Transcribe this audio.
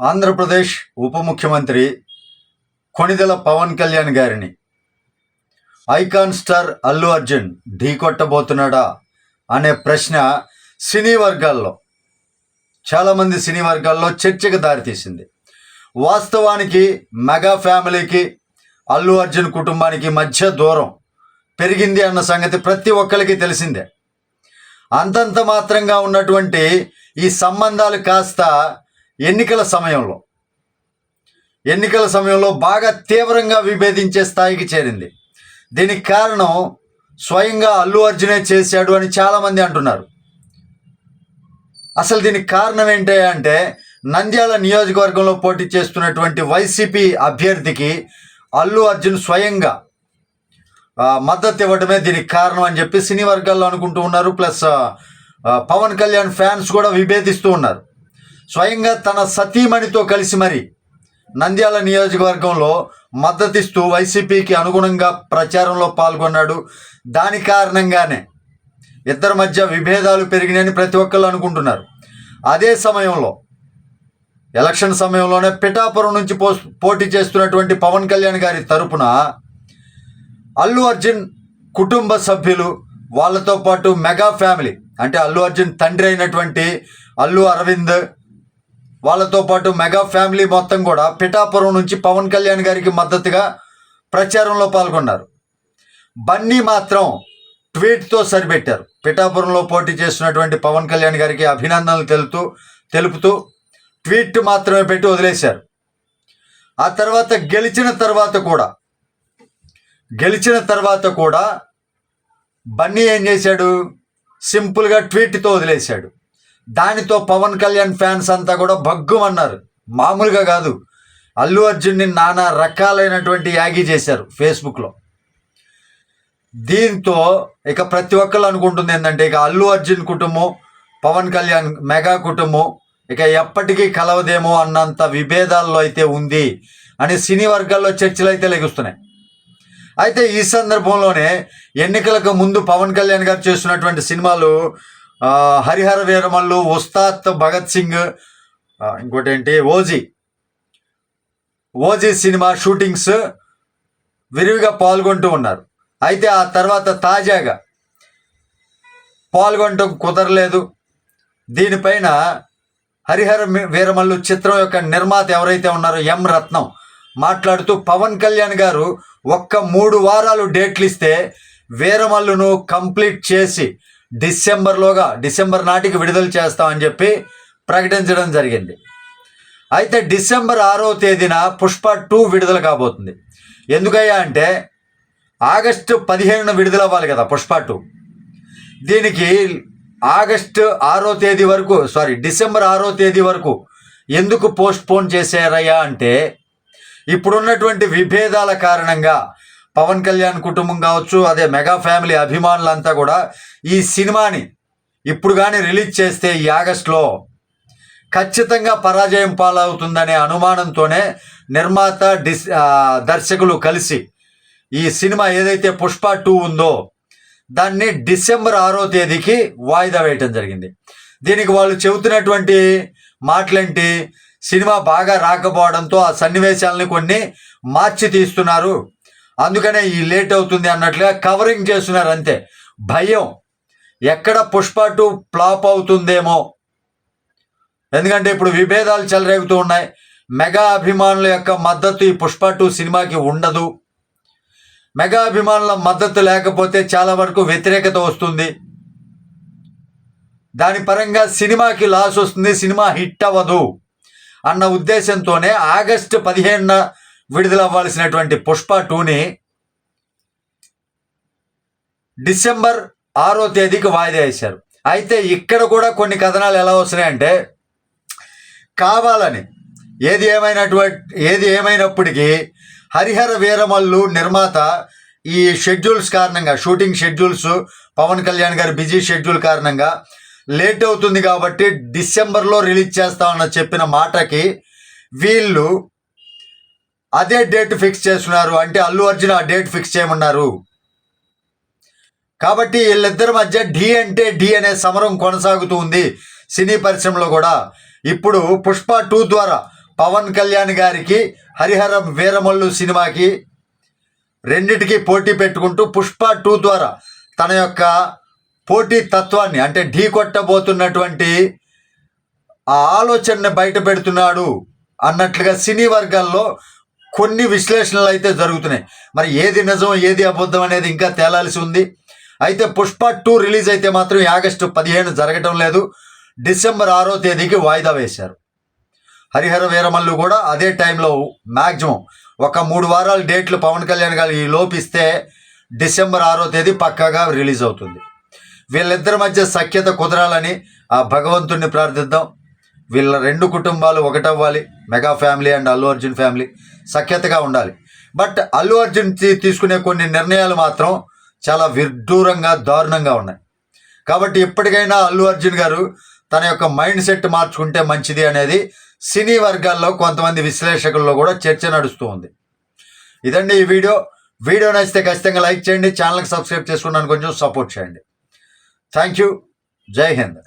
ఆంధ్రప్రదేశ్ ఉప ముఖ్యమంత్రి కొణిదెల పవన్ కళ్యాణ్ గారిని. ఐకాన్ స్టార్ అల్లు అర్జున్ ఢీకొట్టబోతున్నాడా అనే ప్రశ్న సినీ వర్గాల్లో చాలామంది సినీ వర్గాల్లో చర్చకు దారితీసింది వాస్తవానికి మెగా ఫ్యామిలీకి అల్లు అర్జున్ కుటుంబానికి మధ్య దూరం పెరిగింది అన్న సంగతి ప్రతి ఒక్కరికి తెలిసిందే. అంతంత మాత్రంగా ఉన్నటువంటి ఈ సంబంధాలు కాస్త ఎన్నికల సమయంలో. ఎన్నికల సమయంలో బాగా తీవ్రంగా విభేదించే స్థాయికి చేరింది. దీనికి కారణం స్వయంగా అల్లు అర్జునే చేశాడు అని చాలామంది అంటున్నారు. అసలు దీనికి కారణం ఏంటి అంటే నంద్యాల నియోజకవర్గంలో పోటీ చేస్తున్నటువంటి వైసీపీ అభ్యర్థికి అల్లు అర్జున్ స్వయంగా మద్దతు ఇవ్వడమే దీనికి కారణం అని చెప్పి సినీ వర్గాల్లో అనుకుంటూ ఉన్నారు. ప్లస్ పవన్ కళ్యాణ్ ఫ్యాన్స్ కూడా విభేదిస్తూ ఉన్నారు. స్వయంగా తన సతీమణితో కలిసి మరి నంద్యాల నియోజకవర్గంలో మద్దతిస్తూ వైసీపీకి అనుగుణంగా ప్రచారంలో పాల్గొన్నాడు. దాని కారణంగానే ఇద్దరి మధ్య విభేదాలు పెరిగినాయని ప్రతి ఒక్కళ్ళు అనుకుంటున్నారు. అదే సమయంలో ఎలక్షన్ సమయంలోనే పిఠాపురం నుంచి పో పోటీ చేస్తున్నటువంటి పవన్ కళ్యాణ్ గారి తరపున అల్లు అర్జున్ కుటుంబ సభ్యులు వాళ్ళతో పాటు మెగా ఫ్యామిలీ అంటే అల్లు అర్జున్ తండ్రి అయినటువంటి అల్లు అరవింద్ వాళ్ళతో పాటు మెగా ఫ్యామిలీ మొత్తం కూడా పిఠాపురం నుంచి పవన్ కళ్యాణ్ గారికి మద్దతుగా ప్రచారంలో పాల్గొన్నారు. బన్నీ మాత్రం ట్వీట్తో సరిపెట్టారు. పిఠాపురంలో పోటీ చేస్తున్నటువంటి పవన్ కళ్యాణ్ గారికి అభినందనలు తెలుపుతూ తెలుపుతూ ట్వీట్ మాత్రమే పెట్టి వదిలేశారు. ఆ తర్వాత గెలిచిన తర్వాత కూడా గెలిచిన తర్వాత కూడా బన్నీ ఏం చేశాడు? సింపుల్గా ట్వీట్తో వదిలేశాడు. దానితో పవన్ కళ్యాణ్ ఫ్యాన్స్ అంతా కూడా భగ్గుమన్నారు. మామూలుగా కాదు. అల్లు అర్జున్ని నానా రకాలైనటువంటి యాగి చేశారు ఫేస్బుక్లో. దీంతో ఇక ప్రతి ఒక్కళ్ళు అనుకుంటుంది ఏంటంటే ఇక అల్లు అర్జున్ కుటుంబం పవన్ కళ్యాణ్ మెగా కుటుంబం ఇక ఎప్పటికీ కలవదేమో అన్నంత విభేదాల్లో అయితే ఉంది అని సినీ వర్గాల్లో చర్చలు అయితే లెగుస్తున్నాయి. అయితే ఈ సందర్భంలోనే ఎన్నికలకు ముందు పవన్ కళ్యాణ్ గారు చేస్తున్నటువంటి సినిమాలు హరిహర వీరమల్లు ఉస్తాద్ భగత్ సింగ్ ఇంకోటేంటి? ఇంకోటి ఏంటి ఓజీ. ఓజీ సినిమా షూటింగ్స్ విరివిగా పాల్గొంటూ ఉన్నారు. అయితే ఆ తర్వాత తాజాగా పాల్గొనటం కుదరలేదు. దీనిపైన హరిహర వీరమల్లు చిత్రం యొక్క నిర్మాత ఎవరైతే ఉన్నారో ఎం రత్నం మాట్లాడుతూ పవన్ కళ్యాణ్ గారు ఒక్క మూడు వారాలు డేట్లు ఇస్తే వీరమల్లును కంప్లీట్ చేసి డిసెంబర్లోగా డిసెంబర్ నాటికి విడుదల చేస్తామని చెప్పి ప్రకటించడం జరిగింది. అయితే డిసెంబర్ ఆరో తేదీన పుష్ప టూ విడుదల కాబోతుంది. ఎందుకయ్యా అంటే ఆగస్టు పదిహేనున విడుదల అవ్వాలి కదా పుష్ప టూ. దీనికి ఆగస్టు ఆరో తేదీ వరకు సారీ డిసెంబర్ ఆరో తేదీ వరకు ఎందుకు పోస్ట్ పోన్ చేశారయ్యా అంటే ఇప్పుడున్నటువంటి విభేదాల కారణంగా పవన్ కళ్యాణ్ కుటుంబం కావచ్చు అదే మెగా ఫ్యామిలీ అభిమానులంతా కూడా ఈ సినిమాని ఇప్పుడు కానీ రిలీజ్ చేస్తే ఈ ఆగస్టులో ఖచ్చితంగా పరాజయం పాలవుతుందనే అనుమానంతోనే నిర్మాత డిస్ దర్శకులు కలిసి ఈ సినిమా ఏదైతే పుష్ప టూ ఉందో దాన్ని డిసెంబర్ ఆరో తేదీకి వాయిదా వేయటం జరిగింది. దీనికి వాళ్ళు చెబుతున్నటువంటి మాటలేంటి? సినిమా బాగా రాకపోవడంతో ఆ సన్నివేశాలని కొన్ని మార్చి తీస్తున్నారు. అందుకనే ఈ లేట్ అవుతుంది అన్నట్లుగా కవరింగ్ చేస్తున్నారు అంతే. భయం. ఎక్కడ పుష్ప టూ ఫ్లాప్ అవుతుందేమో. ఎందుకంటే ఇప్పుడు విభేదాలు చెలరేగుతూ ఉన్నాయి. మెగా అభిమానుల యొక్క మద్దతు ఈ పుష్ప టూ సినిమాకి ఉండదు. మెగా అభిమానుల మద్దతు లేకపోతే చాలా వరకు వ్యతిరేకత వస్తుంది. దాని పరంగా సినిమాకి లాస్ వస్తుంది సినిమా హిట్ అవ్వదు అన్న ఉద్దేశంతోనే ఆగస్టు పదిహేనున విడుదల అవ్వాల్సినటువంటి పుష్ప టూని డిసెంబర్ ఆరో తేదీకి వాయిదా వేశారు. అయితే ఇక్కడ కూడా కొన్ని కథనాలు ఎలా వస్తున్నాయంటే కావాలని ఏది ఏమైనటువంటి ఏది ఏమైనప్పటికీ హరిహర వీరమల్లు నిర్మాత ఈ షెడ్యూల్స్ కారణంగా షూటింగ్ షెడ్యూల్స్ పవన్ కళ్యాణ్ గారి బిజీ షెడ్యూల్ కారణంగా లేట్ అవుతుంది కాబట్టి డిసెంబర్లో రిలీజ్ చేస్తామన్న చెప్పిన మాటకి వీళ్ళు అదే డేట్ ఫిక్స్ చేస్తున్నారు అంటే అల్లు అర్జున్ ఆ డేట్ ఫిక్స్ చేయమన్నారు. కాబట్టి వీళ్ళిద్దరి మధ్య డి అంటే డి అనే సమరం కొనసాగుతూ ఉంది సినీ పరిశ్రమలో కూడా. ఇప్పుడు పుష్ప టూ ద్వారా పవన్ కళ్యాణ్ గారికి హరిహర వీరమల్లు సినిమాకి రెండిటికి పోటీ పెట్టుకుంటూ పుష్ప టూ ద్వారా తన యొక్క పోటీ తత్వాన్ని అంటే ఢీ కొట్టబోతున్నటువంటి ఆ ఆలోచనని బయట పెడుతున్నాడు అన్నట్లుగా సినీ వర్గాల్లో కొన్ని విశ్లేషణలు అయితే జరుగుతున్నాయి. మరి ఏది నిజం ఏది అబద్ధం అనేది ఇంకా తేలాల్సి ఉంది. అయితే పుష్ప టూ రిలీజ్ అయితే మాత్రం ఆగస్టు పదిహేను జరగటం లేదు. డిసెంబర్ ఆరో తేదీకి వాయిదా వేశారు. హరిహర వీరమల్లు కూడా అదే టైంలో మ్యాక్సిమం ఒక మూడు వారాల డేట్లు పవన్ కళ్యాణ్ గారు ఈ లోపిస్తే డిసెంబర్ ఆరో తేదీ పక్కాగా రిలీజ్ అవుతుంది. వీళ్ళిద్దరి మధ్య సఖ్యత కుదరాలని ఆ భగవంతుణ్ణి ప్రార్థిద్దాం. వీళ్ళ రెండు కుటుంబాలు ఒకటవ్వాలి mega family and Allu Arjun family సఖ్యతగా ఉండాలి. బట్ అల్లు అర్జున్ తీసుకునే కొన్ని నిర్ణయాలు మాత్రం చాలా విడ్డూరంగా దారుణంగా ఉన్నాయి. కాబట్టి ఇప్పటికైనా అల్లు అర్జున్ గారు తన యొక్క మైండ్ సెట్ మార్చుకుంటే మంచిది అనేది సినీ వర్గాల్లో కొంతమంది విశ్లేషకుల్లో కూడా చర్చ నడుస్తూ ఉంది. ఇదండి ఈ వీడియో. వీడియో నచ్చితే ఖచ్చితంగా లైక్ చేయండి ఛానల్కి సబ్స్క్రైబ్ చేసుకున్నాను కొంచెం సపోర్ట్ చేయండి. Thank you. జై హింద్.